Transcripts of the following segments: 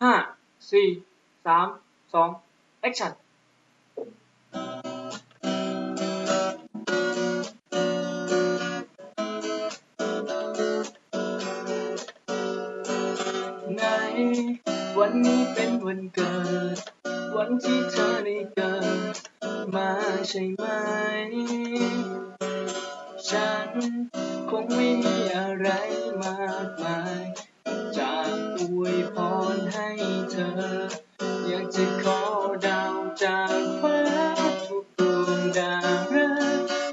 ห้าสี่สามสองแอคชั่นไงวันนี้เป็นวันเกิด วันที่เธอได้เกิด มาใช่ไหม ฉันคงไม่มีอะไรมากมาย เธอ อยากจะขอดาวจากฟ้าทุกดวงดารา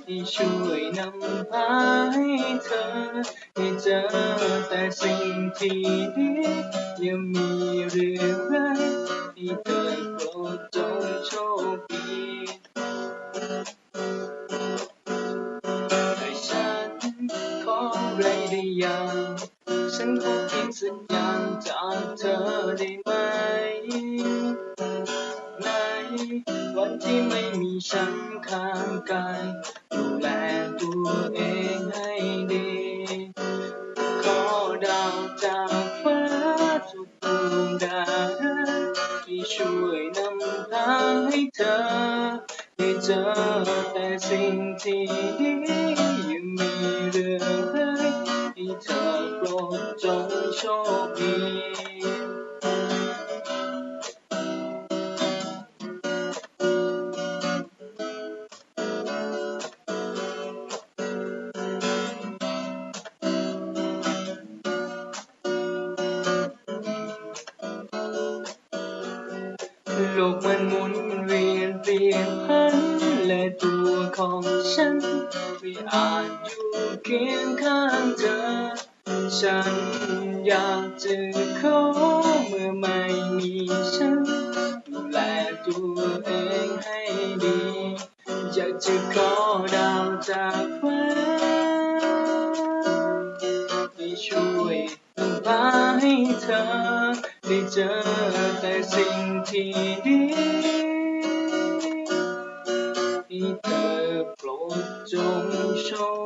ที่ช่วยนำพาให้เธอ ให้เจอแต่สิ่งที่ดียังมีเรื่องรายที่เธอ ได้ยังฉันขอเพียงสัญญาณจากเธอได้ไหม ในวันที่ไม่มีฉันข้างกายดูแลตัวเองให้ดี ขอดาวจากฟ้าทุกดวงดาวที่ช่วยนำทางให้เธอ ได้เจอแต่สิ่งที่ดี งโชคดีโลกมันหมุนเวียนเปลี่ยนพันและตัวของฉันไม่อาจอยู่เคียงข้างเธอ ฉันอยากจะขอเมื่อไม่มีฉันดูแลตัวเองให้ดี อยากจะขอดาวจากฟ้าที่ช่วยพาให้เธอได้เจอแต่สิ่งที่ดีให้เธอโปรดจงชค